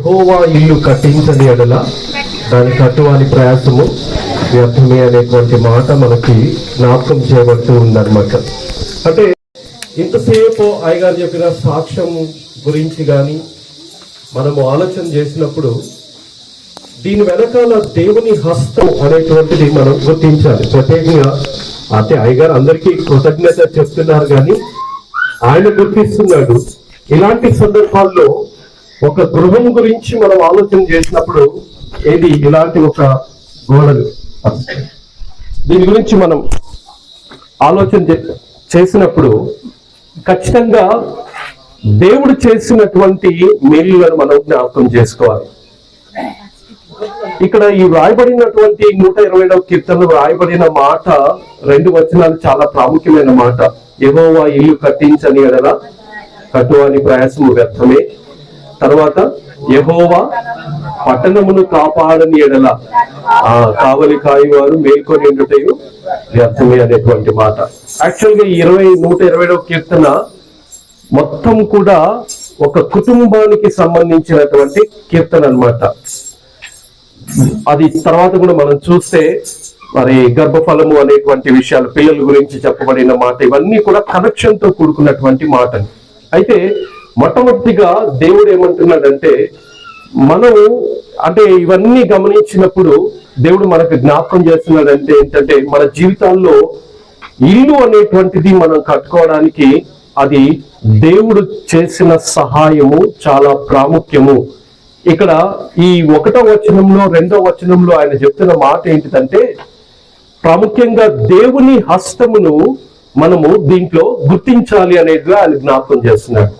యహోవా ఇల్లు కట్టించని ఎడల దాని కట్టువాని ప్రయాసము వ్యర్థమే అనేటువంటి మాట మనకి జ్ఞాపకం చేయబడుతూ ఉందన్నమాట. అంటే ఇంతసేపు అయ్యగారు చెప్పిన సాక్ష్యం గురించి కానీ మనము ఆలోచన చేసినప్పుడు దీని వెనకాల దేవుని హస్తం అనేటువంటిది మనం గుర్తించాలి. ప్రత్యేకంగా అయితే అయ్యగారు అందరికీ కృతజ్ఞత చెప్తున్నారు కానీ ఆయన గుర్తిస్తున్నాడు. ఇలాంటి సందర్భాల్లో ఒక గృహం గురించి మనం ఆలోచన చేసినప్పుడు ఏది ఇలాంటి ఒక గోడలు? దీని గురించి మనం ఆలోచన చే- చేసినప్పుడు ఖచ్చితంగా దేవుడు చేసినటువంటి మేలులను మనం జ్ఞాపకం చేసుకోవాలి. ఇక్కడ ఈ వ్రాయబడినటువంటి నూట ఇరవై ఏడవ కీర్తనలో వ్రాయబడిన మాట రెండు వచనాలు చాలా ప్రాముఖ్యమైన మాట. యెహోవా ఇల్లు కట్టించని ఎడల కట్టువాని ప్రయాసము వ్యర్థమే. తర్వాత యహోవా పట్టణమును కాపాడని ఎడల ఆ కావలి కాయవారు మేల్కొని ఉండుటయు వ్యర్థమే అనేటువంటి మాట. యాక్చువల్గా ఇరవై నూట ఇరవై కీర్తన మొత్తం కూడా ఒక కుటుంబానికి సంబంధించినటువంటి కీర్తన అన్నమాట. అది తర్వాత కూడా మనం చూస్తే మరి గర్భఫలము అనేటువంటి విషయాలు పిల్లల గురించి చెప్పబడిన మాట ఇవన్నీ కూడా కనెక్షన్తో కూడుకున్నటువంటి మాటలు. అయితే మొట్టమొదటిగా దేవుడు ఏమంటున్నాడంటే మనం అంటే ఇవన్నీ గమనించినప్పుడు దేవుడు మనకు జ్ఞాపకం చేస్తున్నాడంటే ఏంటంటే మన జీవితాల్లో ఇల్లు అనేటువంటిది మనం కట్టుకోవడానికి అది దేవుడు చేసిన సహాయము చాలా ప్రాముఖ్యము. ఇక్కడ ఈ ఒకటో వచనంలో రెండో వచనంలో ఆయన చెప్తున్న మాట ఏంటిదంటే ప్రాముఖ్యంగా దేవుని హస్తమును మనము దీంట్లో గుర్తించాలి అనేది ఆయన జ్ఞాపకం చేస్తున్నాడు.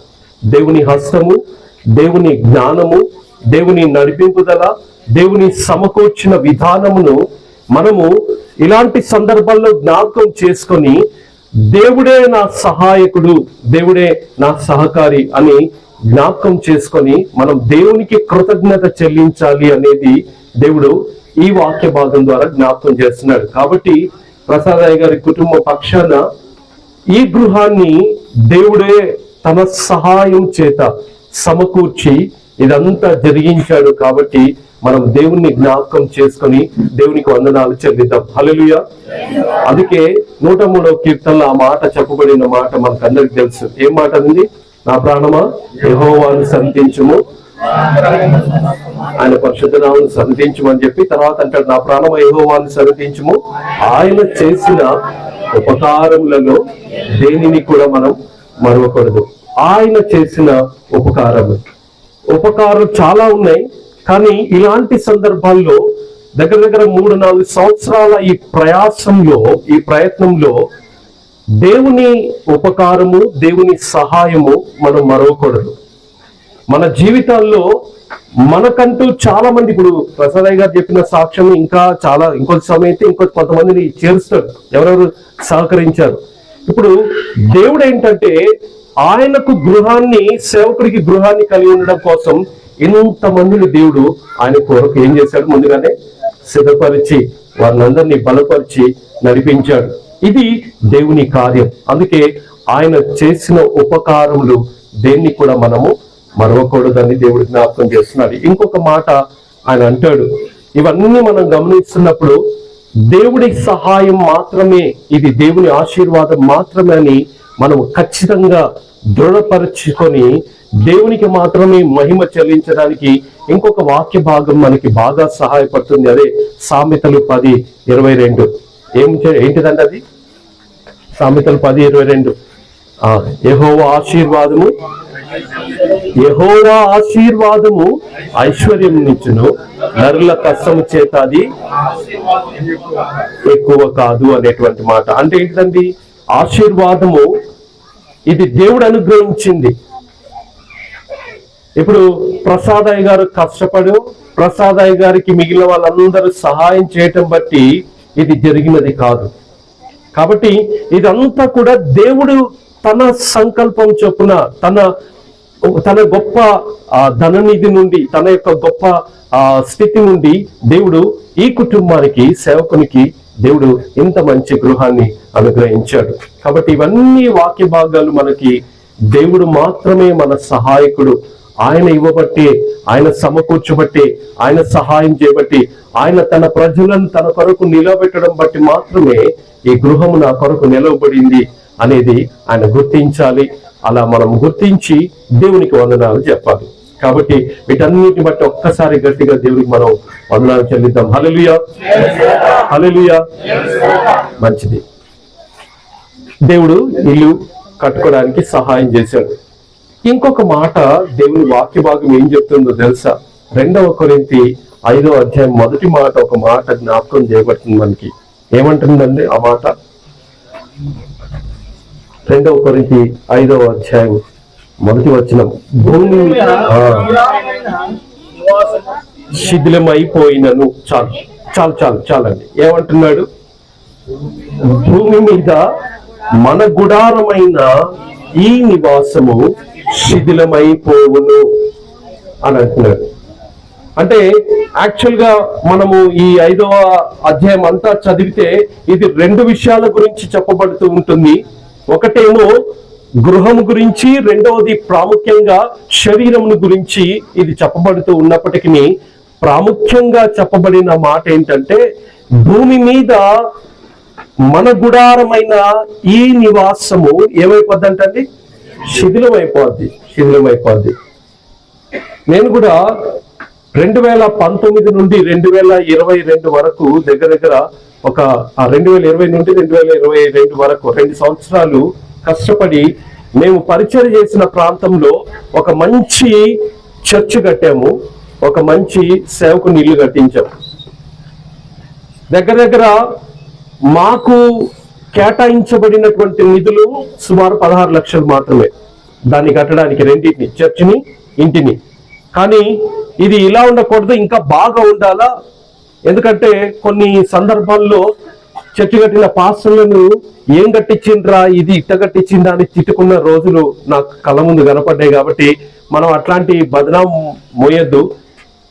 దేవుని హస్తము దేవుని జ్ఞానము దేవుని నడిపింపుదల దేవుని సమకూర్చిన విధానమును మనము ఇలాంటి సందర్భాల్లో జ్ఞాపకం చేసుకొని దేవుడే నా సహాయకుడు దేవుడే నా సహకారి అని జ్ఞాపకం చేసుకొని మనం దేవునికి కృతజ్ఞత చెల్లించాలి అనేది దేవుడు ఈ వాక్య భాగం ద్వారా జ్ఞాపకం చేస్తున్నాడు. కాబట్టి ప్రసాదయ్య గారి కుటుంబ పక్షాన ఈ గృహాన్ని దేవుడే తన సహాయం చేత సమకూర్చి ఇదంతా జరిగించాడు కాబట్టి మనం దేవుణ్ణి జ్ఞాపకం చేసుకొని దేవునికి వందనాలు చెల్లిద్దాం. హలలుయ అందుకే నూట మూడవ కీర్తనలో ఆ మాట చెప్పబడిన మాట మనకు అందరికి తెలుసు. ఏం మాట ఉంది నా ప్రాణమా? యెహోవాను సంతించుము ఆయన పరిశుద్ధ సంతించమని చెప్పి తర్వాత అంటాడు నా ప్రాణమ? యెహోవాను సంతించము ఆయన చేసిన ఉపకారములలో దేనిని కూడా మనం మరవకూడదు ఆయన చేసిన ఉపకారము. ఉపకారం చాలా ఉన్నాయి కానీ ఇలాంటి సందర్భాల్లో దగ్గర దగ్గర మూడు నాలుగు సంవత్సరాల ఈ ప్రయాసంలో ఈ ప్రయత్నంలో దేవుని ఉపకారము దేవుని సహాయము మనం మరవకూడదు మన జీవితాల్లో మనకంటూ చాలా మంది ఇప్పుడు ప్రసాదయ్య గారు చెప్పిన సాక్ష్యం ఇంకా చాలా ఇంకొక సమయం అయితే ఇంకొక కొంతమందిని చేరుస్తాడు ఎవరెవరు సహకరించారు. ఇప్పుడు దేవుడు ఏంటంటే ఆయనకు గృహాన్ని సేవకుడికి గృహాన్ని కలిగి ఉండడం కోసం ఇంతమందిని దేవుడు ఆయన కొరకు ఏం చేశాడు ముందుగానే? సిద్ధపరిచి వారిని అందరినీ బలపరిచి నడిపించాడు. ఇది దేవుని కార్యం. అందుకే ఆయన చేసిన ఉపకారములు దేన్ని కూడా మనము మరవకూడదని దేవుడు జ్ఞాపకం చేస్తున్నాడు. ఇంకొక మాట ఆయన అంటాడు. ఇవన్నీ మనం గమనిస్తున్నప్పుడు దేవుడి సహాయం మాత్రమే ఇది దేవుని ఆశీర్వాదం మాత్రమే అని మనం ఖచ్చితంగా దృఢపరచుకొని దేవునికి మాత్రమే మహిమ చెల్లించడానికి ఇంకొక వాక్య భాగం మనకి బాగా సహాయపడుతుంది. అదే సామెతలు పది ఇరవై రెండు. ఏం చే- అది? సామెతలు పది ఇరవై రెండు. యహోవా ఆశీర్వాదము యహోవా ఆశీర్వాదము ఐశ్వర్యం నిచ్చును నరుల కష్టము చేత అది ఎక్కువ కాదు అనేటువంటి మాట. అంటే ఏంటండి? ఆశీర్వాదము ఇది దేవుడు అనుగ్రహించింది. ఇప్పుడు ప్రసాదయ్య గారు కష్టపడు ప్రసాదయ్య గారికి మిగిలిన వాళ్ళందరూ సహాయం చేయటం బట్టి ఇది జరిగినది కాదు. కాబట్టి ఇదంతా కూడా దేవుడు తన సంకల్పం చొప్పున తన తన గొప్ప ధననిధి నుండి తన యొక్క గొప్ప స్థితి నుండి దేవుడు ఈ కుటుంబానికి సేవకునికి దేవుడు ఇంత మంచి గృహాన్ని అనుగ్రహించాడు. కాబట్టి ఇవన్నీ వాక్య భాగాలు మనకి దేవుడు మాత్రమే మన సహాయకుడు. ఆయన ఇవ్వబట్టి ఆయన సమకూర్చబట్టి ఆయన సహాయం చేయబట్టి ఆయన తన ప్రజలను తన కొరకు నిలబెట్టడం బట్టి మాత్రమే ఈ గృహము నా కొరకు నిలవబడింది అనేది ఆయన గుర్తించాలి. అలా మనం గుర్తించి దేవునికి వందనాలు చెప్పాలి. కాబట్టి వీటన్నిటిని బట్టి ఒక్కసారి గట్టిగా దేవునికి మనం వందనాలు చెల్లిద్దాం. హల్లెలూయా. హల్లెలూయా. మంచిది. దేవుడు ఇల్లు కట్టుకోవడానికి సహాయం చేశాడు. ఇంకొక మాట దేవుని వాక్య భాగం ఏం చెప్తుందో తెలుసా? రెండవ కొరింతి ఐదో అధ్యాయం మొదటి మాట ఒక మాట జ్ఞాపకం చేయబడుతుంది మనకి. ఏమంటుందండి ఆ మాట? రెండవ కొరింతి ఐదవ అధ్యాయం. మొదటి వచ్చిన భూమి శిథిలం శిథిలమైపోయినను. చాలు చాలు చాలు చాలండి. ఏమంటున్నాడు? భూమి మీద మన గుడారమైన ఈ నివాసము శిథిలమైపోవును అని అంటున్నాడు. అంటే యాక్చువల్గా మనము ఈ ఐదవ అధ్యాయం అంతా చదివితే ఇది రెండు విషయాల గురించి చెప్పబడుతూ ఉంటుంది. ఒకటేమో గృహం గురించి రెండవది ప్రాముఖ్యంగా శరీరమును గురించి ఇది చెప్పబడుతూ ఉన్నప్పటికీ ప్రాముఖ్యంగా చెప్పబడిన మాట ఏంటంటే భూమి మీద మన గుడారమైన ఈ నివాసము ఏమైపోద్ది అంటే శిథిలం అయిపోద్ది నేను కూడా రెండు వేల పంతొమ్మిది నుండి రెండు వేల ఇరవై రెండు వరకు దగ్గర దగ్గర ఒక రెండు వేల ఇరవై నుండి రెండు వేల ఇరవై రెండు వరకు రెండు సంవత్సరాలు కష్టపడి మేము పరిచయం చేసిన ప్రాంతంలో ఒక మంచి చర్చ్ కట్టాము. ఒక మంచి సేవకు నీళ్ళు కట్టించాము దగ్గర దగ్గర మాకు కేటాయించబడినటువంటి నిధులు సుమారు పదహారు లక్షలు మాత్రమే. దాన్ని కట్టడానికి రెండింటిని చర్చిని ఇంటిని. కానీ ఇది ఇలా ఉండకూడదు ఇంకా బాగా ఉండాలా? ఎందుకంటే కొన్ని సందర్భాల్లో చెట్టు కట్టిన పాస్టర్లను ఏం కట్టించిండ్రా ఇది ఇట్ట కట్టించిందా అని తిట్టుకున్న రోజులు నాకు కళ్ళ ముందు కనపడ్డాయి కాబట్టి మనం అట్లాంటి బదనాం మోయొద్దు.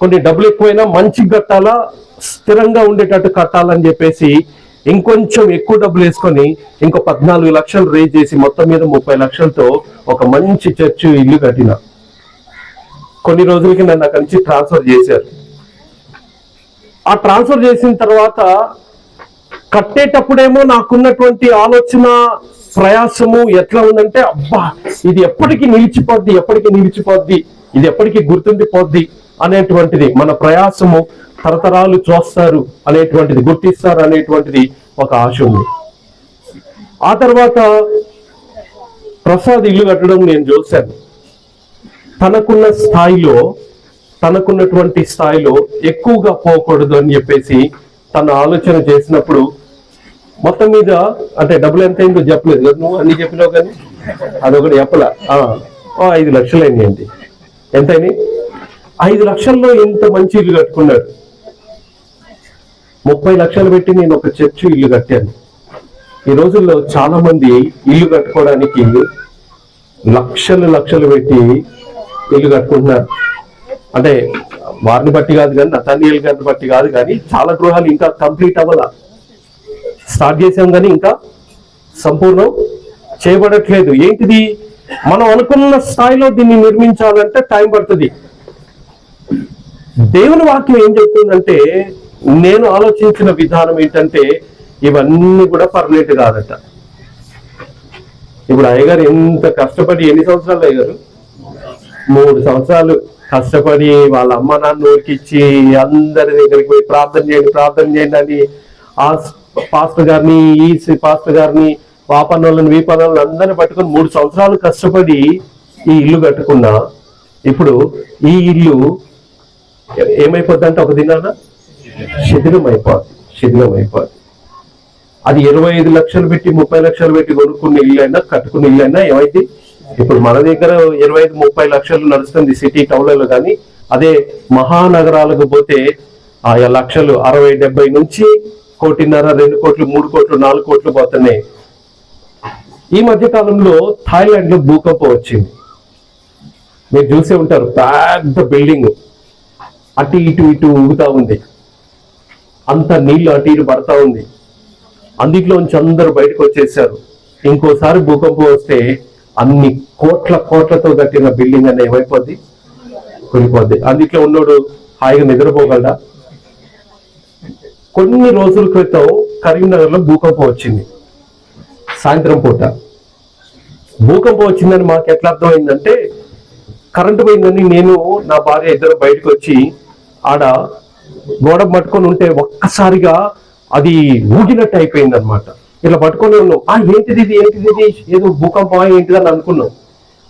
కొన్ని డబ్బులు ఎక్కువైనా మంచి కట్టాలా స్థిరంగా ఉండేటట్టు కట్టాలని చెప్పేసి ఇంకొంచెం ఎక్కువ డబ్బులు వేసుకొని ఇంకో పద్నాలుగు లక్షలు రేజ్ చేసి మొత్తం మీద ముప్పై లక్షలతో ఒక మంచి చర్చ్ ఇల్లు కట్టిన. కొన్ని రోజులకి నన్ను అక్కడి నుంచి ట్రాన్స్ఫర్ చేశారు. ఆ ట్రాన్స్ఫర్ చేసిన తర్వాత కట్టేటప్పుడేమో నాకున్నటువంటి ఆలోచన ప్రయాసము ఎట్లా ఉందంటే అబ్బా ఇది ఎప్పటికీ నిలిచిపోద్ది ఎప్పటికీ నిలిచిపోద్ది ఇది ఎప్పటికీ గుర్తుండిపోద్ది అనేటువంటిది మన ప్రయాసము తరతరాలు చూస్తారు అనేటువంటిది గుర్తిస్తారు అనేటువంటిది ఒక ఆశ ఉంది. ఆ తర్వాత ప్రసాద్ ఇల్లు కట్టడం నేను చూశాను. తనకున్న స్థాయిలో తనకున్నటువంటి స్థాయిలో ఎక్కువగా పోకూడదు అని చెప్పేసి తన ఆలోచన చేసినప్పుడు మొత్తం మీద అంటే డబ్బులు ఎంత అయిందో చెప్పలేదు కదా? నువ్వు అన్ని చెప్పినావు కానీ? అదొకటి చెప్పలా? ఆ, ఐదు లక్షలు అయినాయండి ఎంత ఐదు లక్షల్లో ఇంత మంచి ఇల్లు కట్టుకున్నాడు. ముప్పై లక్షలు పెట్టి నేను ఒక చర్చి ఇల్లు కట్టాను. ఈ రోజుల్లో చాలా మంది ఇల్లు కట్టుకోవడానికి లక్షలు లక్షలు పెట్టి ఇల్లు కట్టుకుంటున్నారు. అంటే వారిని బట్టి కాదు కానీ నతానియల్ గారిని బట్టి కాదు కానీ చాలా గృహాలు ఇంకా కంప్లీట్ అవ్వాల? స్టార్ట్ చేసాం కానీ ఇంకా సంపూర్ణం చేయబడట్లేదు. ఏంటిది? మనం అనుకున్న స్థాయిలో దీన్ని నిర్మించాలంటే టైం పడుతుంది. దేవుని వాక్యం ఏం చెప్తుందంటే నేను ఆలోచించిన విధానం ఏంటంటే ఇవన్నీ కూడా పర్మనెంట్ కాదట. ఇప్పుడు అయ్యగారు ఎంత కష్టపడి ఎన్ని సంవత్సరాలు అయ్యగారు? మూడు సంవత్సరాలు. కష్టపడి వాళ్ళ అమ్మ నాన్న ఊరికిచ్చి అందరి దగ్గరికి పోయి ప్రార్థన చేయండి ప్రార్థన చేయండి అని ఆ పాస్టర్ గారిని ఈ పాస్టర్ గారిని వాపన్నోళ్ళని వీపన్నోళ్ళని అందరిని పట్టుకొని మూడు సంవత్సరాలు కష్టపడి ఈ ఇల్లు కట్టుకున్నా ఇప్పుడు ఈ ఇల్లు ఏమైపోద్దంటే ఒక దినాన? శిథిలం అయిపోద్ది శిథిలం అయిపోద్ది అది ఇరవై ఐదు లక్షలు పెట్టి ముప్పై లక్షలు పెట్టి కొనుక్కున్న ఇల్లు అయినా కట్టుకున్న ఇల్లు అయినా ఏమైతే ఇప్పుడు మన దగ్గర ఇరవై ఐదు ముప్పై లక్షలు నడుస్తుంది సిటీ టౌన్లలో కానీ అదే మహానగరాలకు పోతే ఆ లక్షలు అరవై డెబ్బై నుంచి కోటిన్నర రెండు కోట్లు మూడు కోట్లు నాలుగు కోట్లు పోతున్నాయి. ఈ మధ్య కాలంలో థాయిలాండ్లో భూకంపం వచ్చింది. మీరు చూసే ఉంటారు పెద్ద బిల్డింగ్. అటు ఇటు ఇటు ఊగుతా ఉంది. అంత నీళ్ళు అటు ఇటు పడతా ఉంది. అందులోంచి అందరూ బయటకు వచ్చేసారు. ఇంకోసారి భూకంపం వస్తే అన్ని కోట్ల కోట్లతో కట్టిన బిల్డింగ్ అనేది ఏమైపోద్ది? కూలిపోద్ది. అందుట్లో ఉన్నోడు హాయిగా నిద్రపోగలడా? కొన్ని రోజుల క్రితం కరీంనగర్లో భూకంపం వచ్చింది. సాయంత్రం పూట. భూకంపం వచ్చిందని మాకు ఎట్లా అర్థమైందంటే కరెంటు పోయిందని నేను నా భార్య ఇద్దరు బయటకు వచ్చి ఆడ గోడ పట్టుకొని ఉంటే ఒక్కసారిగా అది ఊగినట్టు అయిపోయింది అనమాట ఇట్లా పట్టుకొని ఉన్నాం ఆ ఏంటిది ఇది? ఏంటిది ఇది? ఏదో భూకంపం ఏంటిది అని అనుకున్నాం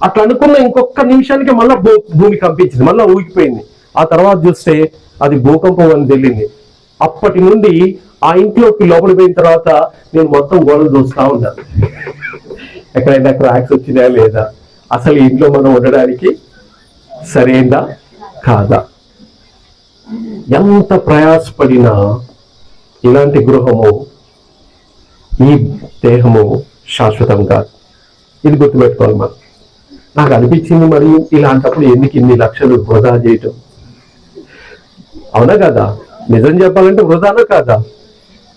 అట్లా అనుకున్న ఇంకొక నిమిషానికి మళ్ళీ భూ- భూమి కంపించింది. మళ్ళీ ఊగిపోయింది. ఆ తర్వాత చూస్తే అది భూకంపం అని తెలిసింది అప్పటి నుండి ఆ ఇంట్లోకి లోపలి పోయిన తర్వాత నేను మొత్తం గోడలు చూస్తా ఉన్నాను ఎక్కడైనా క్రాక్స్ వచ్చినాయా లేదా? అసలు ఇంట్లో మనం ఉండడానికి సరైందా? కాదా? ఎంత ప్రయాసపడినా ఇలాంటి గృహము ఈ దేహము శాశ్వతం కాదు ఇది గుర్తుపెట్టుకోవాలి మనం. నాకు అనిపించింది మరియు ఇలాంటప్పుడు ఎందుకు ఇన్ని లక్షలు వృధా చేయటం? అవునా కదా? నిజం చెప్పాలంటే వృధానా కాదా?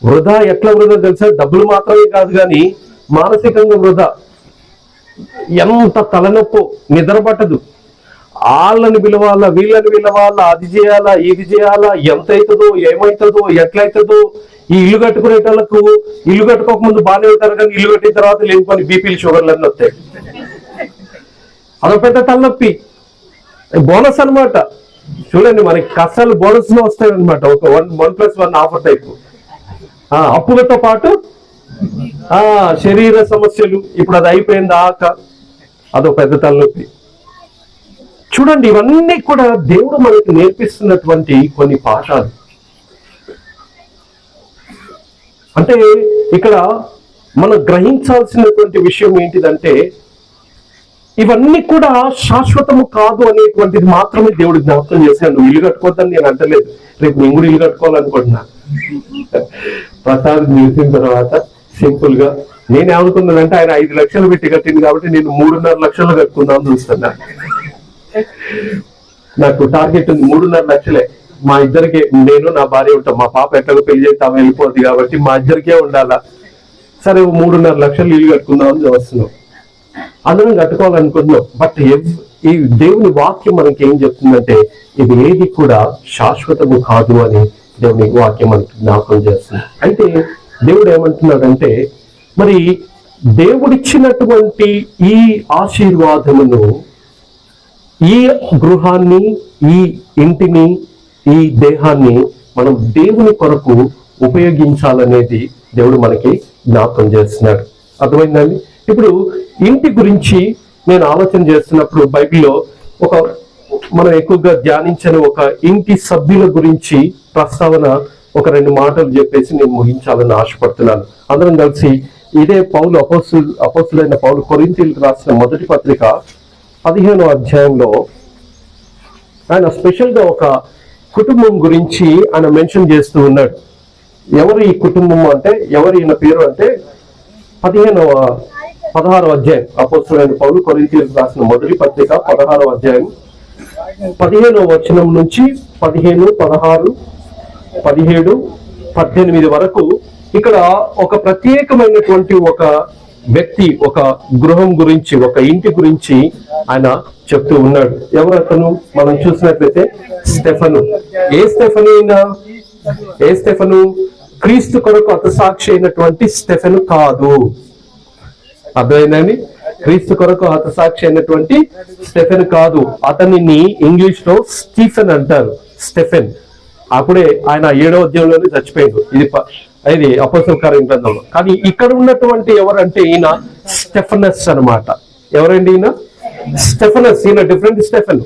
వృధా ఎట్లా వృధా తెలుసా? డబ్బులు మాత్రమే కాదు కానీ మానసికంగా వృధా. ఎంత తలనొప్పు నిద్ర పట్టదు. వాళ్ళని పిలవాలా వీళ్ళని పిలవాలా అది చేయాలా ఇది చేయాలా ఎంత అవుతుందో ఏమవుతుందో ఎట్లయితుందో ఈ ఇల్లు కట్టుకునే వాళ్ళకు ఇల్లు కట్టుకోక ముందు బాగానే ఉంటారు కానీ ఇల్లు కట్టిన తర్వాత లేనిపోని బీపీలు షుగర్లు అన్నీ వస్తాయి. అదొక పెద్ద తలనొప్పి. బోనస్ అన్నమాట. చూడండి మనకి కష్టాలు బోనస్లో వస్తాయి అనమాట ఒక one one plus one offer type. అప్పులతో పాటు ఆ శరీర సమస్యలు ఇప్పుడు అది అయిపోయింది ఆక అదో పెద్ద తలనొప్పి. చూడండి ఇవన్నీ కూడా దేవుడు మనకు నేర్పిస్తున్నటువంటి కొన్ని పాఠాలు. అంటే ఇక్కడ మనం గ్రహించాల్సినటువంటి విషయం ఏంటిదంటే ఇవన్నీ కూడా శాశ్వతము కాదు అనేటువంటిది మాత్రమే దేవుడు జ్ఞాపకం చేశాను నువ్వు ఇల్లు కట్టుకోవద్దని నేను అంటలేదు. రేపు నేను కూడా ఇల్లు కట్టుకోవాలనుకుంటున్నా. ప్రసాద్ నిలిచిన తర్వాత సింపుల్గా నేను ఏమనుకున్నానంటే ఆయన ఐదు లక్షలు పెట్టి కట్టింది కాబట్టి నేను మూడున్నర లక్షలు కట్టుకుందాం చూస్తున్నా. నాకు టార్గెట్ ఉంది మూడున్నర లక్షలే. మా ఇద్దరికి నేను నా భార్య ఉంటాం. మా పాప ఎట్లాగో పెళ్ళి చేస్తే ఆమె వెళ్ళిపోద్ది కాబట్టి మా ఇద్దరికే ఉండాలా? సరే మూడున్నర లక్షలు ఇల్లు కట్టుకుందాం అని వస్తున్నాం. అందరం కట్టుకోవాలనుకుంటున్నాం. బట్ ఈ దేవుని వాక్యం మనకి ఏం చెప్తుందంటే ఇది ఏది కూడా శాశ్వతము కాదు అని దేవుని వాక్యం మనకి జ్ఞాపకం చేస్తుంది. అయితే దేవుడు ఏమంటున్నాడంటే మరి దేవుడిచ్చినటువంటి ఈ ఆశీర్వాదమును ఈ గృహాన్ని ఈ ఇంటిని ఈ దేహాన్ని మనం దేవుని కొరకు ఉపయోగించాలనేది దేవుడు మనకి జ్ఞాపకం చేస్తున్నాడు. అర్థమైందండి? ఇప్పుడు ఇంటి గురించి నేను ఆలోచన చేస్తున్నప్పుడు బైబిల్లో ఒక మనం ఎక్కువగా ధ్యానించిన ఒక ఇంటి సభ్యుల గురించి ప్రస్తావన ఒక రెండు మాటలు చెప్పేసి నేను ముగించాలని ఆశపడుతున్నాను. అందరం కలిసి ఇదే పౌలు అపోసు అపోసులైన పౌలు కొరింతీలకు రాసిన మొదటి పత్రిక పదిహేనో అధ్యాయంలో ఆయన స్పెషల్గా ఒక కుటుంబం గురించి ఆయన మెన్షన్ చేస్తూ ఉన్నాడు. ఎవరు ఈ కుటుంబం అంటే ఎవరు ఈయన పేరు అంటే పదిహేనవ పదహారవ అధ్యాయం. అపోస్తులైన పౌలు కొరింతీలకు రాసిన మొదటి పత్రిక పదహారవ అధ్యాయం. పదిహేనవ వచనం నుంచి పదిహేను పదహారు పదిహేడు పద్దెనిమిది వరకు ఇక్కడ ఒక ప్రత్యేకమైనటువంటి ఒక వ్యక్తి ఒక గృహం గురించి ఒక ఇంటి గురించి ఆయన చెప్తూ ఉన్నాడు. ఎవరు అతను? మనం చూసినట్లయితే స్టెఫను. ఏ స్టెఫను అయినా? ఏ స్టెఫను? క్రీస్తు కొరకు అతసాక్షి అయినటువంటి స్టెఫను కాదు. అర్థమైందండి క్రీస్తు కొరకు హతసాక్షి అయినటువంటి స్టెఫెన్ కాదు. అతనిని ఇంగ్లీష్లో స్టీఫెన్ అంటారు. స్టెఫెన్. అప్పుడే ఆయన ఏడో అధ్యాయంలోనే చచ్చిపోయాడు. ఇది ఇది అపోసల కార్యం గ్రంథంలో. కానీ ఇక్కడ ఉన్నటువంటి ఎవరంటే ఈయన స్టెఫనస్ అన్నమాట. ఎవరండి ఈయన? స్టెఫనస్ ఈయన డిఫరెంట్ స్టెఫెన్.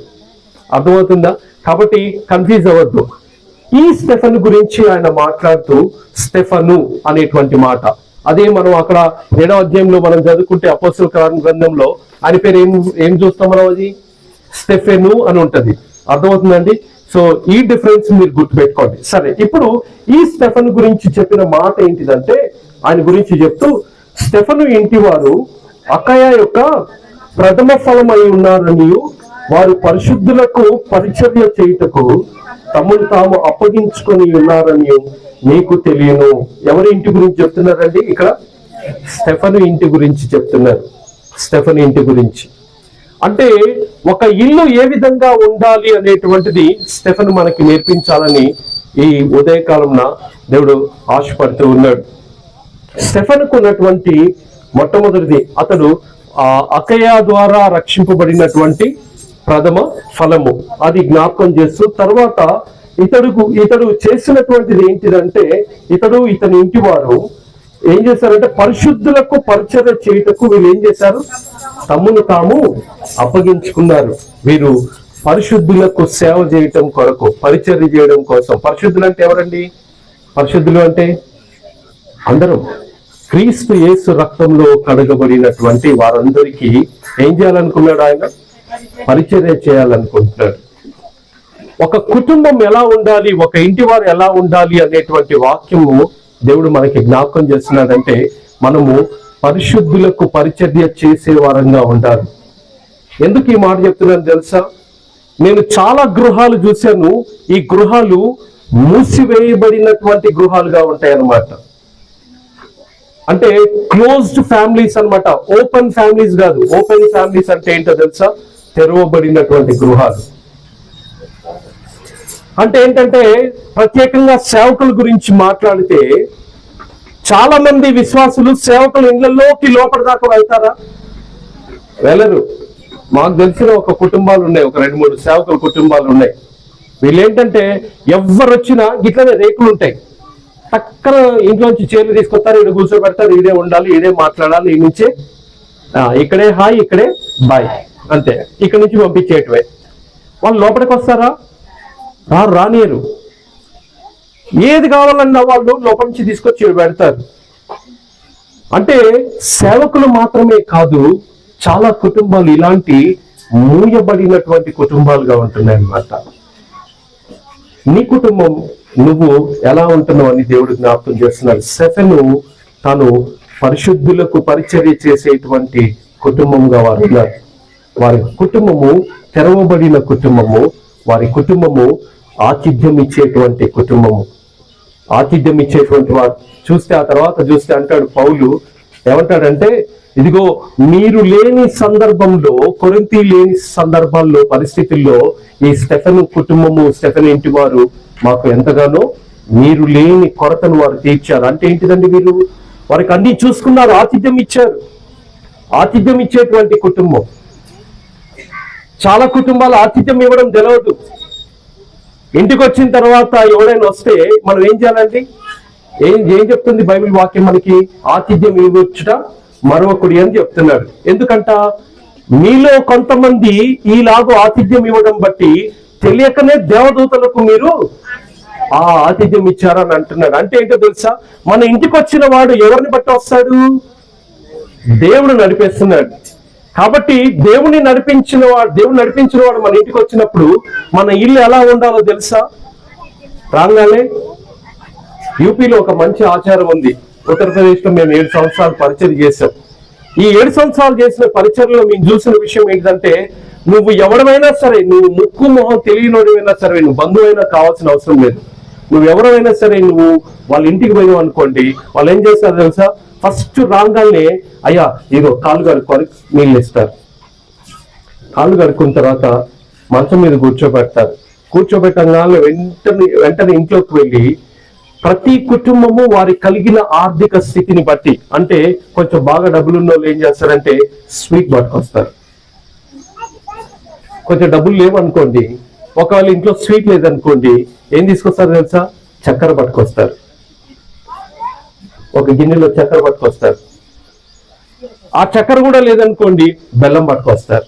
అర్థమవుతుందా? కాబట్టి కన్ఫ్యూజ్ అవ్వద్దు. ఈ స్టెఫన్ గురించి ఆయన మాట్లాడుతూ స్టెఫను అనేటువంటి మాట. అదే మనం అక్కడ ఏడవ అధ్యాయంలో మనం చదువుకుంటే అపోసల కార్యం గ్రంథంలో ఆయన పేరు ఏం ఏం చూస్తాం మనం అది? స్టెఫెను అని ఉంటది. అర్థమవుతుందండి సో ఈ డిఫరెన్స్ మీరు గుర్తుపెట్టుకోండి. సరే ఇప్పుడు ఈ స్టెఫన్ గురించి చెప్పిన మాట ఏంటిదంటే ఆయన గురించి చెప్తూ స్టెఫను ఇంటి వారు అకయ యొక్క ప్రథమ ఫలం అయి ఉన్నారని వారు పరిశుద్ధులకు పరిచర్య చేయుటకు తమను తాము అప్పగించుకొని ఉన్నారని మీకు తెలియను. ఎవరి ఇంటి గురించి చెప్తున్నారండి ఇక్కడ? స్టెఫను ఇంటి గురించి చెప్తున్నారు. స్టెఫన్ ఇంటి గురించి. అంటే ఒక ఇల్లు ఏ విధంగా ఉండాలి అనేటువంటిది స్టెఫెన్ మనకి నేర్పించాలని ఈ ఉదయకాలంన దేవుడు ఆశపడుతూ ఉన్నాడు. స్టెఫెన్కు ఉన్నటువంటి మొట్టమొదటిది అతడు ఆ ద్వారా రక్షింపబడినటువంటి ప్రథమ ఫలము. అది జ్ఞాపకం చేస్తూ తర్వాత ఇతడుకు ఇతడు చేసినటువంటిది ఏంటిదంటే ఇతడు ఇతని ఇంటి వారు ఏం చేశారంటే పరిశుద్ధులకు పరిచర్య చేయుటకు వీళ్ళు ఏం చేశారు? తమ్మును తాము అప్పగించుకున్నారు. వీరు పరిశుద్ధులకు సేవ చేయటం కొరకు పరిచర్య చేయడం కోసం. పరిశుద్ధులు అంటే ఎవరండి? పరిశుద్ధులు అంటే అందరూ. క్రీస్తు యేసు రక్తంలో కడగబడినటువంటి వారందరికీ ఏం చేయాలనుకున్నాడు ఆయన? పరిచర్య చేయాలనుకుంటున్నాడు. ఒక కుటుంబం ఎలా ఉండాలి? ఒక ఇంటి వారు ఎలా ఉండాలి? అనేటువంటి వాక్యము దేవుడు మనకి జ్ఞాపకం చేస్తున్నాడంటే మనము పరిశుద్ధులకు పరిచర్య చేసే వారంగా ఉండాలి ఎందుకు ఈ మాట చెప్తున్నాను తెలుసా? నేను చాలా గృహాలు చూశాను. ఈ గృహాలు మూసివేయబడినటువంటి గృహాలుగా ఉంటాయన్నమాట. అంటే క్లోజ్డ్ ఫ్యామిలీస్ అన్నమాట. ఓపెన్ ఫ్యామిలీస్ కాదు. ఓపెన్ ఫ్యామిలీస్ అంటే ఏంటో తెలుసా? తెరవబడినటువంటి గృహాలు. అంటే ఏంటంటే ప్రత్యేకంగా సేవకుల గురించి మాట్లాడితే చాలా మంది విశ్వాసులు సేవకుల ఇళ్ళలోకి లోపల దాకా వెళ్తారా? వెళ్ళరు. మాకు తెలిసిన ఒక కుటుంబాలు ఉన్నాయి ఒక రెండు మూడు సేవకుల కుటుంబాలు ఉన్నాయి. వీళ్ళు ఏంటంటే ఎవరు వచ్చినా ఇట్లనే రేకులు ఉంటాయి. పక్కన ఇంట్లోంచి చీరలు తీసుకొస్తారు ఈడ కూర్చోబెడతారు ఈడే ఉండాలి ఈడే మాట్లాడాలి ఈ నుంచే. ఇక్కడే హాయ్ ఇక్కడే బాయ్. అంతే. ఇక్కడ నుంచి పంపించేటివే వాళ్ళు లోపలికి వస్తారా? రాను రానియరు. ఏది కావాలన్నా వాళ్ళు లోపల నుంచి తీసుకొచ్చి పెడతారు. అంటే సేవకులు మాత్రమే కాదు చాలా కుటుంబాలు ఇలాంటి మూయబడినటువంటి కుటుంబాలుగా ఉంటున్నాయి అన్నమాట. నీ కుటుంబం నువ్వు ఎలా ఉంటున్నావు అని దేవుడు జ్ఞాపకం చేస్తున్నాడు. సెఫెను తను పరిశుద్ధులకు పరిచర్య చేసేటువంటి కుటుంబంగా వారు వారి కుటుంబము తెరవబడిన కుటుంబము వారి కుటుంబము ఆతిథ్యం ఇచ్చేటువంటి కుటుంబము. ఆతిథ్యం ఇచ్చేటువంటి వారు చూస్తే ఆ తర్వాత చూస్తే అంటాడు పౌలు ఏమంటాడంటే ఇదిగో మీరు లేని సందర్భంలో కొరింతి లేని సందర్భాల్లో పరిస్థితుల్లో ఈ స్టెఫెన్ కుటుంబము స్టెఫెన్ ఇంటి వారు మాకు ఎంతగానో మీరు లేని కొరతను వారు తీర్చారు. అంటే ఏంటిదండి వీరు? వారికి అన్ని చూసుకున్నారు ఆతిథ్యం ఇచ్చారు ఆతిథ్యం ఇచ్చేటువంటి కుటుంబం. చాలా కుటుంబాలు ఆతిథ్యం ఇవ్వడం తెలియదు ఇంటికి వచ్చిన తర్వాత ఎవరైనా వస్తే మనం ఏం చేయాలండి? ఏం ఏం చెప్తుంది బైబిల్ వాక్యం మనకి? ఆతిథ్యం ఇవ్వచ్చుట మరొకడి అని చెప్తున్నాడు. ఎందుకంట? మీలో కొంతమంది ఈలాగు ఆతిథ్యం ఇవ్వడం బట్టి తెలియకనే దేవదూతలకు మీరు ఆ ఆతిథ్యం ఇచ్చారని అంటున్నాడు. అంటే ఏంటో తెలుసా? మన ఇంటికి వచ్చిన వాడు ఎవరిని బట్టి వస్తాడు? దేవుడు నడిపేస్తున్నాడు. కాబట్టి దేవుని నడిపించిన వాడు దేవుడు నడిపించిన వాడు మన ఇంటికి వచ్చినప్పుడు మన ఇల్లు ఎలా ఉండాలో తెలుసా? రాగానే యూపీలో ఒక మంచి ఆచారం ఉంది. ఉత్తరప్రదేశ్లో మేము ఏడు సంవత్సరాలు పరిచయం చేసాం ఈ ఏడు సంవత్సరాలు చేసిన పరిచయలో మేము చూసిన విషయం ఏంటంటే నువ్వు ఎవడమైనా సరే నువ్వు ముక్కు మొహం తెలియనివైనా సరే నువ్వు బంధువైనా కావాల్సిన అవసరం లేదు. నువ్వు ఎవరైనా సరే నువ్వు వాళ్ళ ఇంటికి పోయినావు అనుకోండి వాళ్ళు ఏం చేస్తారు తెలుసా? ఫస్ట్ రాగానే అయ్యా ఏదో కాలు కడుక్కొని నీళ్ళు ఇస్తారు. కాళ్ళు కడుక్కున్న తర్వాత మంచం మీద కూర్చోబెడతారు. కూర్చోబెట్టంగానే వెంటనే వెంటనే ఇంట్లోకి వెళ్ళి ప్రతి కుటుంబము వారి కలిగిన ఆర్థిక స్థితిని బట్టి అంటే కొంచెం బాగా డబ్బులు ఉన్న వాళ్ళు ఏం చేస్తారంటే స్వీట్ పట్టుకొస్తారు. కొంచెం డబ్బులు లేవనుకోండి ఒకవేళ ఇంట్లో స్వీట్ లేదనుకోండి ఏం తీసుకొస్తారు తెలుసా? చక్కెర పట్టుకొస్తారు. ఒక గిన్నెలో చక్కెర పట్టుకొస్తారు. ఆ చక్కెర కూడా లేదనుకోండి బెల్లం పట్టుకొస్తారు.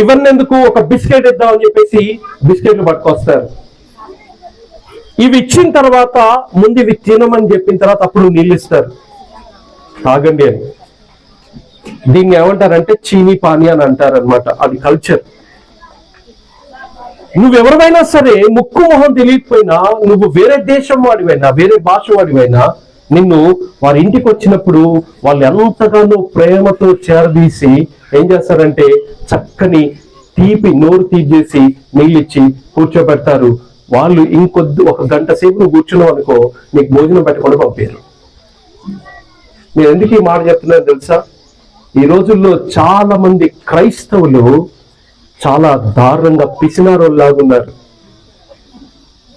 ఇవన్నెందుకు ఒక బిస్కెట్ ఇద్దామని చెప్పేసి బిస్కెట్లు పట్టుకొస్తారు. ఇవి ఇచ్చిన తర్వాత ముందు ఇవి తినమని చెప్పిన తర్వాత అప్పుడు నీళ్ళు ఇస్తారు. తాగండి అని. దీన్ని ఏమంటారంటే చీనీ పానీ అని అంటారు అనమాట అది కల్చర్ నువ్వెవరివైనా సరే ముక్కు మొహం తెలియకపోయినా నువ్వు వేరే దేశం వాడివైనా వేరే భాష వాడివైనా నిన్ను వారి ఇంటికి వచ్చినప్పుడు వాళ్ళు ఎంతగానో ప్రేమతో చేరదీసి ఏం చేస్తారంటే చక్కని తీపి నోరు తీసేసి నీళ్ళిచ్చి కూర్చోబెడతారు. వాళ్ళు ఇంకొద్ది ఒక గంట సేపు నువ్వు కూర్చున్నావు అనుకో నీకు భోజనం పెట్టకుండా పంపారు. నేను ఎందుకు ఈ మాట చెప్తున్నాను తెలుసా? ఈ రోజుల్లో చాలా మంది క్రైస్తవులు చాలా దారుణంగా పిసినారోళ్ళలాగున్నారు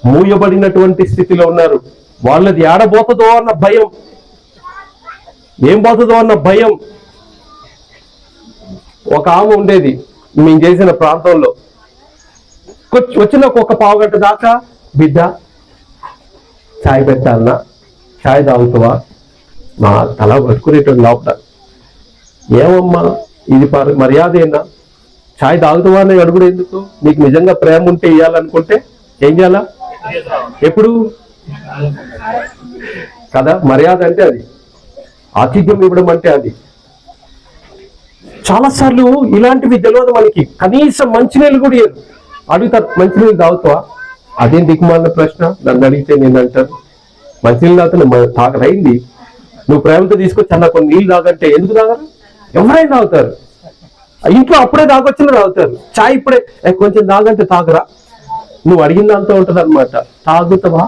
మూయబడినటువంటి స్థితిలో ఉన్నారు. వాళ్ళది ఏడబోతుందో అన్న భయం. ఏం పోతుందో అన్న భయం. ఒక ఆమె ఉండేది మేము చేసిన ప్రాంతంలో. కొచ్చి- వచ్చిన ఒక పావుగంట దాకా బిడ్డ చాయ్ పెట్టాలన్నా చాయ్ తాగుతావా? నా తల పట్టుకునేటువంటి లోపల ఏమమ్మా ఇది పర- మర్యాదేనా? చాయ్ తాగుతావా అని అడుగుడు ఎందుకు? నీకు నిజంగా ప్రేమ ఉంటే ఇవ్వాలనుకుంటే ఏం చేయాలా? ఎప్పుడు? కదా మర్యాద అంటే అది. ఆతిథ్యం ఇవ్వడం అంటే అది. చాలా సార్లు ఇలాంటివి తెలియదు మనకి. కనీసం మంచినీళ్ళు కూడా ఇయ్యరు. అడుగుతారు మంచినీళ్ళు తాగుతావా? అదేం దిక్కుమాలిన ప్రశ్న. నన్ను అడిగితే నేను అంటాను. మంచినీళ్ళు తాగుతున్నా తాగరైంది నువ్వు ప్రేమతో తీసుకొచ్చి అన్న కొన్ని నీళ్ళు తాగంటే ఎందుకు తాగరు? ఎవరైనా తాగుతారు. ఇంట్లో అప్పుడే తాగొచ్చిన తాగుతారు. చాయ్ ఇప్పుడే. కొంచెం తాగంటే తాగరా. నువ్వు అడిగిన దాంతో ఉంటది అనమాట తాగుతావా?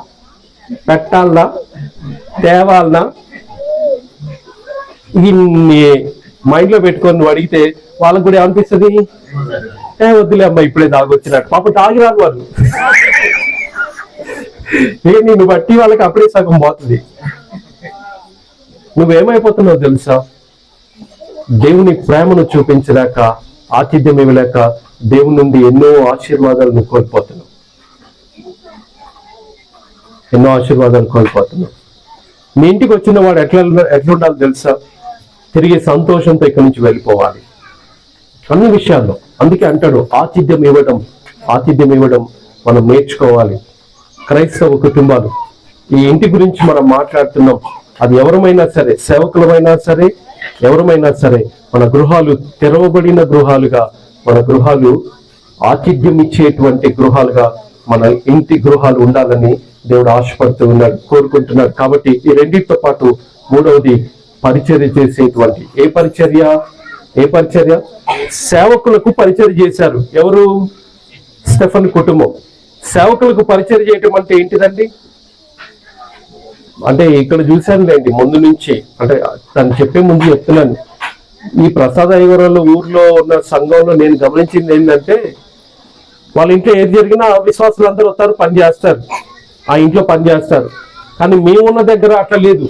పెట్టాలనా? తేవాలనా? ఇన్ని మైండ్లో పెట్టుకొని నువ్వు అడిగితే వాళ్ళకు కూడా ఏమనిపిస్తుంది? ఏ వద్దులే అమ్మా ఇప్పుడే తాగొచ్చినట్టు. పాప తాగిరారు వాళ్ళు. ఏ నిన్ను బట్టి వాళ్ళకి అప్పుడే సగం పోతుంది. నువ్వేమైపోతున్నావు తెలుసా? దేవుని ప్రేమను చూపించలేక ఆతిథ్యం ఇవ్వలేక దేవుని నుండి ఎన్నో ఆశీర్వాదాలను కోల్పోతున్నాం. ఎన్నో ఆశీర్వాదాలు కోల్పోతున్నాం. మీ ఇంటికి వచ్చిన వాడు ఎట్లా ఎట్లా ఉండాలి తెలుసా? తిరిగి సంతోషంతో ఇక్కడి నుంచి వెళ్ళిపోవాలి. అన్ని విషయాల్లో. అందుకే అంటాడు ఆతిథ్యం ఇవ్వడం ఆతిథ్యం ఇవ్వడం మనం నేర్చుకోవాలి. క్రైస్తవ కుటుంబాలు. ఈ ఇంటి గురించి మనం మాట్లాడుతున్నాం. అది ఎవరమైనా సరే సేవకులమైనా సరే ఎవరమైనా సరే మన గృహాలు తెరవబడిన గృహాలుగా మన గృహాలు ఆతిథ్యం ఇచ్చేటువంటి గృహాలుగా మన ఇంటి గృహాలు ఉండాలని దేవుడు ఆశపడుతూ ఉన్నాడు కోరుకుంటున్నాడు. కాబట్టి ఈ రెండింటితో పాటు మూడవది పరిచర్య చేసేటువంటి. ఏ పరిచర్య? ఏ పరిచర్య? సేవకులకు పరిచర్య చేశారు. ఎవరు? స్టెఫన్ కుటుంబం. సేవకులకు పరిచయం చేయటం అంటే ఏంటిదండి? అంటే ఇక్కడ చూశానులేండి ముందు నుంచి. అంటే తను చెప్పే ముందు చెప్తున్నాను. ఈ ప్రసాద అయ్యవరాలు ఊర్లో ఉన్న సంఘంలో నేను గమనించింది ఏంటంటే వాళ్ళ ఇంట్లో ఏది జరిగినా విశ్వాసులు అందరూ వస్తారు పని చేస్తారు. ఆ ఇంట్లో పని చేస్తారు. కానీ మేమున్న దగ్గర అట్లా లేదు.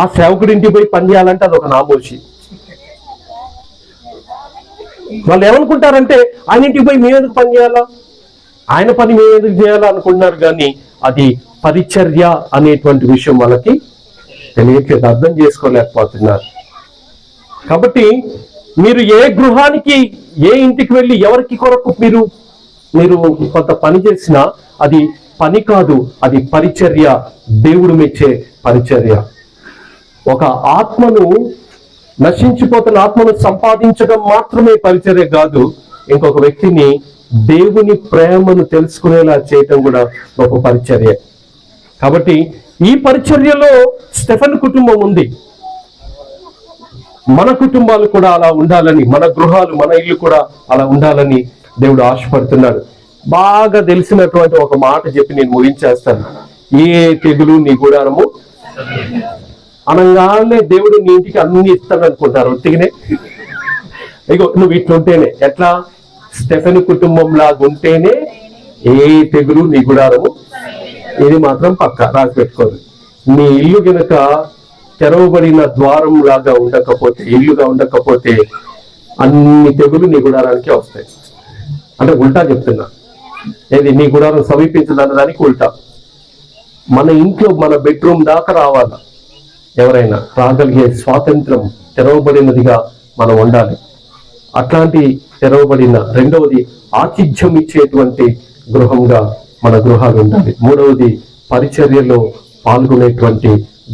ఆ సేవకుడి ఇంటికి పోయి పని చేయాలంటే అది ఒక నామోషి. వాళ్ళు ఏమనుకుంటారంటే ఆయన ఇంటికి పోయి మేము ఎందుకు పని చేయాలా? ఆయన పని మేము ఎందుకు చేయాలా అనుకుంటున్నారు కానీ అది పరిచర్య అనేటువంటి విషయం వాళ్ళకి తెలియట్లేదు అర్థం చేసుకోలేకపోతున్నారు. కాబట్టి మీరు ఏ గృహానికి ఏ ఇంటికి వెళ్ళి ఎవరికి కొరకు మీరు మీరు కొంత పని చేసినా అది పని కాదు అది పరిచర్య దేవుడు మెచ్చే పరిచర్య. ఒక ఆత్మను నశించిపోతున్న ఆత్మను సంపాదించడం మాత్రమే పరిచర్య కాదు ఇంకొక వ్యక్తిని దేవుని ప్రేమను తెలుసుకునేలా చేయటం కూడా ఒక పరిచర్య. కాబట్టి ఈ పరిచర్యలో స్టెఫన్ కుటుంబం ఉంది. మన కుటుంబాలు కూడా అలా ఉండాలని మన గృహాలు మన ఇల్లు కూడా అలా ఉండాలని దేవుడు ఆశపడుతున్నాడు. బాగా తెలిసినటువంటి ఒక మాట చెప్పి నేను ముగించేస్తాను. ఏ తెగులు నీ గుడారము? అనగానే దేవుడు నీ ఇంటికి అన్ని ఇస్తాడు అనుకుంటారు ఒత్తిగినే. ఇగో నువ్వు ఇట్లుంటేనే ఎట్లా? స్టెఫెన్ కుటుంబం లాగా ఉంటేనే ఏ తెగులు నీ గుడారము? ఇది మాత్రం పక్క రాసి పెట్టుకోదు. మీ ఇల్లు గనక తెరవబడిన ద్వారం లాగా ఉండకపోతే ఇల్లుగా ఉండకపోతే అన్ని తెగులు నీ గుడారానికి వస్తాయి. అంటే ఉల్టా చెప్తున్నా. ఏది? నీ గుడారం సమీపించదన్న దానికి ఉల్టా. మన ఇంట్లో మన బెడ్రూమ్ దాకా రావాలా? ఎవరైనా? రాగలిగే స్వాతంత్రం తెరవబడినదిగా మనం ఉండాలి. అట్లాంటి తెరవబడిన రెండవది ఆతిథ్యం ఇచ్చేటువంటి గృహంగా మన గృహాలు ఉండాలి. మూడవది పరిచర్యలో పాల్గొనేటువంటి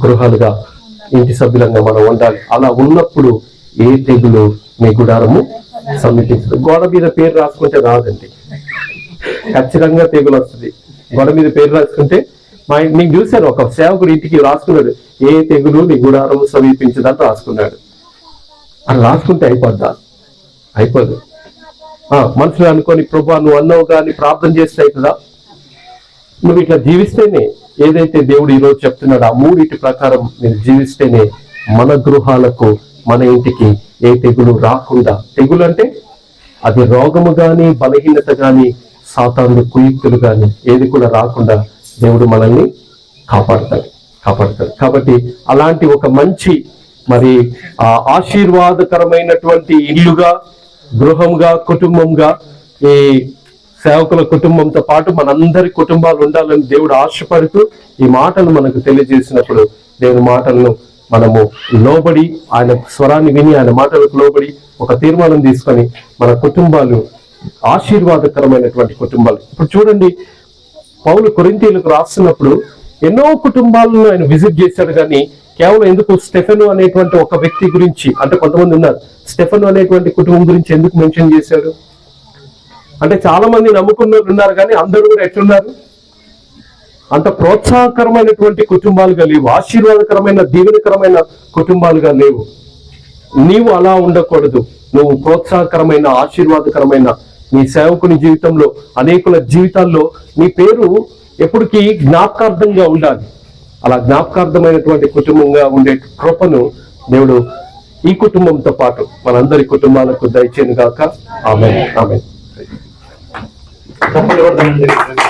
గృహాలుగా ఇంటి సభ్యులంగా మనం ఉండాలి. అలా ఉన్నప్పుడు ఏ తెగులు మీ గుడారము సమీపించదు. గోడ మీద పేరు రాసుకుంటే రాదండి. ఖచ్చితంగా తెగులు వస్తుంది. గోడ మీద పేరు రాసుకుంటే మా నేను చూశాను ఒక సేవకుడు ఇంటికి రాసుకున్నాడు. ఏ తెగులు నీ గుడారము సమీపించదని రాసుకున్నాడు. అని రాసుకుంటే అయిపోద్దా? అయిపోదు. ఆ, మనసులో అనుకొని ప్రభా నువ్వు అన్నావు కానీ ప్రార్థన చేస్తే అవుతుందా నువ్వు ఇట్లా జీవిస్తేనే ఏదైతే దేవుడు ఈరోజు చెప్తున్నాడో ఆ మూడింటి ప్రకారం మీరు జీవిస్తేనే మన గృహాలకు మన ఇంటికి ఏ తెగులు రాకుండా తెగులు అంటే అది రోగము కానీ బలహీనత కానీ సాతాను కుయుక్తులు కానీ ఏది కూడా రాకుండా దేవుడు మనల్ని కాపాడతాడు కాపాడతాడు. కాబట్టి అలాంటి ఒక మంచి మరి ఆ ఆశీర్వాదకరమైనటువంటి ఇల్లుగా గృహంగా కుటుంబంగా ఈ సేవకుల కుటుంబంతో పాటు మనందరి కుటుంబాలు ఉండాలని దేవుడు ఆశపడుతూ ఈ మాటలు మనకు తెలియజేసినప్పుడు దేవుని మాటలను మనము లోబడి ఆయన స్వరాన్ని విని ఆయన మాటలకు లోబడి ఒక తీర్మానం తీసుకొని మన కుటుంబాలు ఆశీర్వాదకరమైనటువంటి కుటుంబాలు. ఇప్పుడు చూడండి పౌలు కొరింతీలకు రాస్తున్నప్పుడు ఎన్నో కుటుంబాలను ఆయన విజిట్ చేశాడు కానీ కేవలం ఎందుకు స్టెఫెను అనేటువంటి ఒక వ్యక్తి గురించి అంటే కొంతమంది ఉన్నారు స్టెఫెను అనేటువంటి కుటుంబం గురించి ఎందుకు మెన్షన్ చేశాడు? అంటే చాలా మంది నమ్ముకున్న ఉన్నారు కానీ అందరూ కూడా ఎట్లున్నారు? అంత ప్రోత్సాహకరమైనటువంటి కుటుంబాలుగా లేవు. ఆశీర్వాదకరమైన దీవెనకరమైన కుటుంబాలుగా లేవు. నీవు అలా ఉండకూడదు. నువ్వు ప్రోత్సాహకరమైన ఆశీర్వాదకరమైన నీ సేవకుని జీవితంలో అనేకుల జీవితాల్లో నీ పేరు ఎప్పటికీ జ్ఞాపకార్థంగా ఉండాలి. అలా జ్ఞాపకార్థమైనటువంటి కుటుంబంగా ఉండే కృపను దేవుడు ఈ కుటుంబంతో పాటు మనందరి కుటుంబాలకు దయచేను గాక ఆమె ఆమె கப்பல் கூட